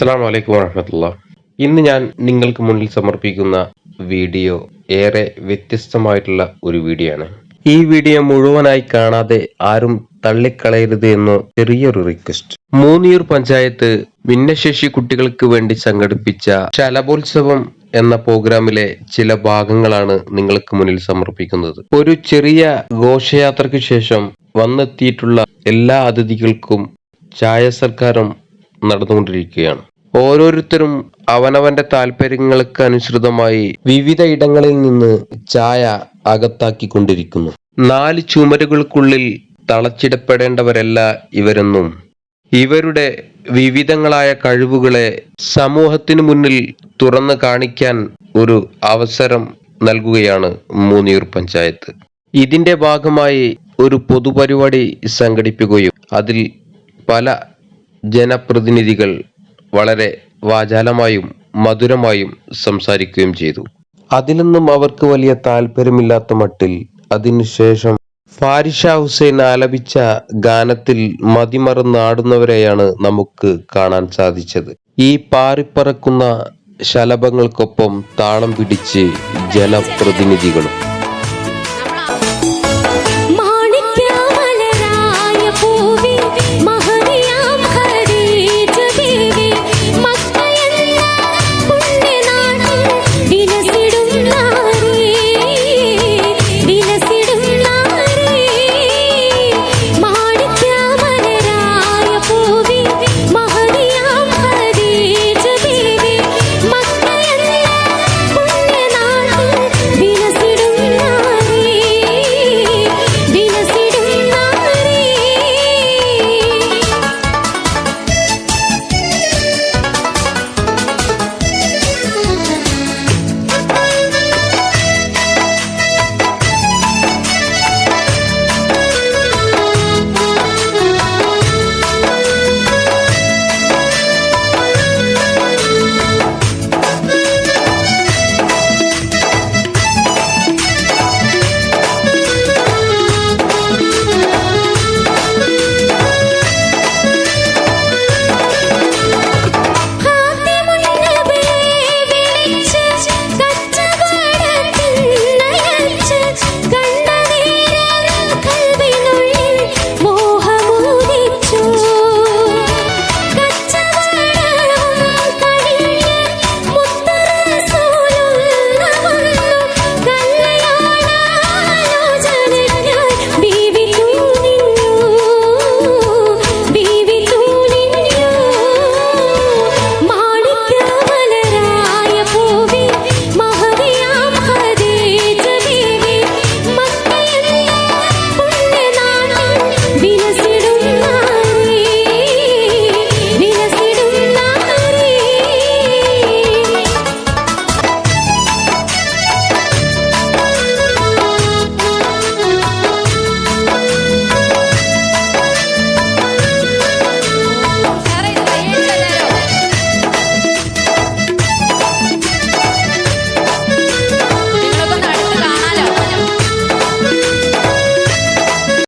അസ്സാം വലൈക്കും വാഹമത്തുള്ള ഇന്ന് ഞാൻ നിങ്ങൾക്ക് മുന്നിൽ സമർപ്പിക്കുന്ന വീഡിയോ ഏറെ വ്യത്യസ്തമായിട്ടുള്ള ഒരു വീഡിയോ ആണ് ഈ വീഡിയോ മുഴുവനായി കാണാതെ ആരും തള്ളിക്കളയരുത് എന്ന് ചെറിയൊരു റിക്വസ്റ്റ് മൂന്നിയൂർ പഞ്ചായത്ത് ഭിന്നശേഷി കുട്ടികൾക്ക് വേണ്ടി സംഘടിപ്പിച്ച ശലഭോത്സവം എന്ന പ്രോഗ്രാമിലെ ചില ഭാഗങ്ങളാണ് നിങ്ങൾക്ക് മുന്നിൽ സമർപ്പിക്കുന്നത്. ഒരു ചെറിയ ഘോഷയാത്രയ്ക്ക് ശേഷം വന്നെത്തിയിട്ടുള്ള എല്ലാ അതിഥികൾക്കും ചായ സർക്കാരും നടന്നുകൊണ്ടിരിക്കുകയാണ്. ഓരോരുത്തരും അവനവന്റെ താല്പര്യങ്ങൾക്ക് അനുസൃതമായി വിവിധ ഇടങ്ങളിൽ നിന്ന് ചായ അകത്താക്കിക്കൊണ്ടിരിക്കുന്നു. നാല് ചുമരുകൾക്കുള്ളിൽ തളച്ചിടപ്പെടേണ്ടവരല്ല ഇവരെന്നും. ഇവരുടെ വിവിധങ്ങളായ കഴിവുകളെ സമൂഹത്തിനു മുന്നിൽ തുറന്നു കാണിക്കാൻ ഒരു അവസരം നൽകുകയാണ് മൂന്നിയൂർ പഞ്ചായത്ത്. ഇതിന്റെ ഭാഗമായി ഒരു പൊതുപരിപാടി സംഘടിപ്പിക്കുകയും അതിൽ പല ജനപ്രതിനിധികൾ വളരെ വാചാലമായും മധുരമായും സംസാരിക്കുകയും ചെയ്തു. അതിലൊന്നും അവർക്ക് വലിയ താല്പര്യമില്ലാത്ത മട്ടിൽ അതിനുശേഷം ഫാരിഷ ഹുസൈൻ ആലപിച്ച ഗാനത്തിൽ മതിമറന്നാടുന്നവരെയാണ് നമുക്ക് കാണാൻ സാധിച്ചത്. ഈ പാറിപ്പറക്കുന്ന ശലഭങ്ങൾക്കൊപ്പം താളം പിടിച്ച് ജനപ്രതിനിധികളും